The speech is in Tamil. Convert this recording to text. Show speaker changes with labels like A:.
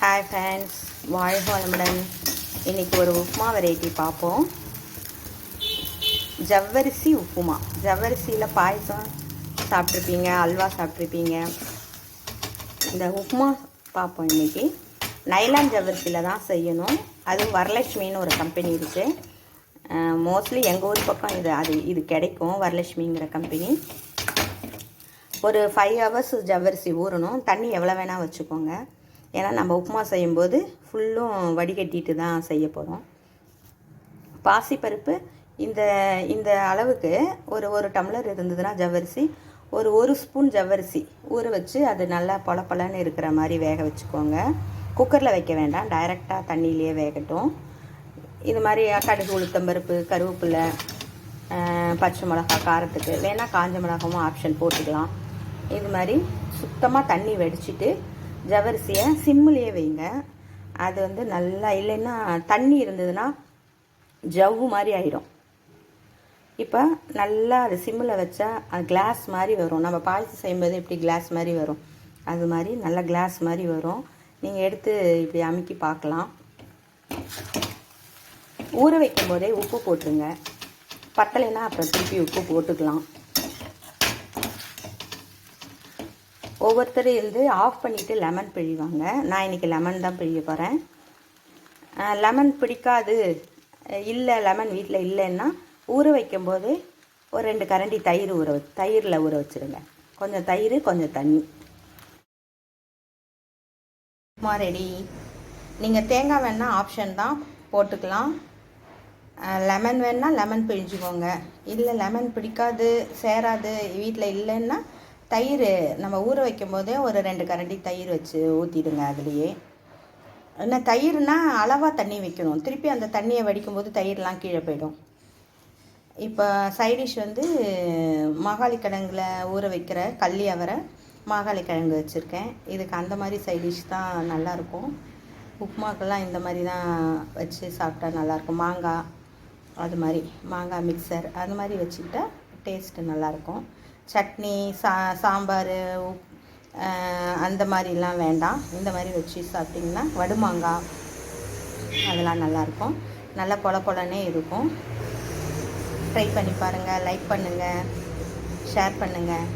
A: ஹாய் ஃப்ரெண்ட்ஸ் வாழ்க வளமுடன். இன்றைக்கி ஒரு உப்புமா வெரைட்டி பார்ப்போம். ஜவ்வரிசி உப்புமா. ஜவ்வரிசியில் பாயசம் சாப்பிட்ருப்பீங்க அல்வா சாப்பிட்ருப்பீங்க இந்த உப்புமா பார்ப்போம் இன்றைக்கி நைலான் ஜவ்வரிசியில் தான் செய்யணும். அதுவும் வரலட்சுமின்னு ஒரு கம்பெனி இருக்குது மோஸ்ட்லி எங்கள் ஊர் பக்கம் இது அது இது கிடைக்கும் வரலட்சுமிங்கிற கம்பெனி ஒரு ஃபைவ் ஹவர்ஸ் ஜவ்வரிசி ஊறணும். தண்ணி எவ்வளோ வேணால் வச்சுக்கோங்க. ஏன்னா நம்ம உப்புமா செய்யும்போது ஃபுல்லும் வடிகட்டிட்டு தான் செய்ய போகிறோம் பாசிப்பருப்பு இந்த இந்த அளவுக்கு ஒரு ஒரு டம்ளர் இருந்ததுன்னா ஜவ்வரிசி ஒரு ஒரு ஸ்பூன் ஜவ்வரிசி ஊற வச்சு அது நல்லா பொலப்பொலன்னு இருக்கிற மாதிரி வேக வச்சுக்கோங்க. குக்கரில் வைக்க வேண்டாம் டைரெக்டாக தண்ணியிலேயே வேகட்டும். இது மாதிரி கடுகு உளுத்தம்பருப்பு கருவேப்பிலை பச்சை மிளகா காரத்துக்கு. வேணால் காஞ்ச மிளகாவும் ஆப்ஷன் போட்டுக்கலாம். இது மாதிரி சுத்தமாக தண்ணி வடிச்சிட்டு ஜவரிசியை சிம்மிலேயே வைங்க. அது வந்து நல்லா இல்லைன்னா தண்ணி இருந்ததுன்னா ஜவ்வு மாதிரி ஆயிடும் இப்போ நல்லா அது சிம்மில் வச்சா அது கிளாஸ் மாதிரி வரும். நம்ம பாயசம் செய்யும்போது எப்படி கிளாஸ் மாதிரி வரும். அது மாதிரி நல்லா கிளாஸ் மாதிரி வரும். நீங்கள் எடுத்து இப்படி அமுக்கி பார்க்கலாம். ஊற வைக்கும் போதே உப்பு போட்டுருங்க. பத்தலைன்னா அப்புறம் திருப்பி உப்பு போட்டுக்கலாம். ஒவ்வொருத்தர் இருந்து ஆஃப் பண்ணிவிட்டு லெமன் பிழிவாங்க. நான் இன்றைக்கி லெமன் தான் பிழிய போகிறேன் லெமன் பிடிக்காது. இல்லை லெமன் வீட்டில் இல்லைன்னா ஊற வைக்கும்போது ஒரு ரெண்டு கரண்டி தயிர் ஊற தயிரில் ஊற வச்சுருங்க. கொஞ்சம் தயிர் கொஞ்சம் தண்ணி. உப்புமா ரெடி நீங்கள் தேங்காய் வேணால் ஆப்ஷன் தான் போட்டுக்கலாம். லெமன் வேணால் லெமன் பிழிஞ்சுக்கோங்க. இல்லை லெமன் பிடிக்காது சேராது வீட்டில் இல்லைன்னா தயிர் நம்ம ஊற வைக்கும் போதே ஒரு ரெண்டு கரண்டி தயிர் வச்சு ஊற்றிடுங்க அதுலேயே. என்ன தயிர்னா அளவாக தண்ணி வைக்கணும். திருப்பி அந்த தண்ணியை வடிக்கும்போது தயிர்லாம் கீழே போயிடும். இப்போ சைடிஷ் வந்து மாகாளி கிழங்குல ஊற வைக்கிற கள்ளி அவரை மாகாளி கிழங்கு வச்சுருக்கேன். இதுக்கு அந்த மாதிரி சைடிஷ் தான் நல்லாயிருக்கும். உப்புமாக்கெல்லாம் இந்த மாதிரி தான் வச்சு சாப்பிட்டா நல்லாயிருக்கும். மாங்காய் அது மாதிரி மாங்காய் மிக்சர் அது மாதிரி வச்சுக்கிட்டா டேஸ்ட்டு நல்லாயிருக்கும். சட்னி சா சாம்பார் அந்த மாதிரிலாம் வேண்டாம். இந்த மாதிரி வச்சு சாப்பிட்டிங்கன்னா வடுமாங்காய் அதெல்லாம் நல்லாயிருக்கும். நல்லா பொல பொலனே இருக்கும். ட்ரை பண்ணி பாருங்கள் லைக் பண்ணுங்கள் ஷேர் பண்ணுங்கள்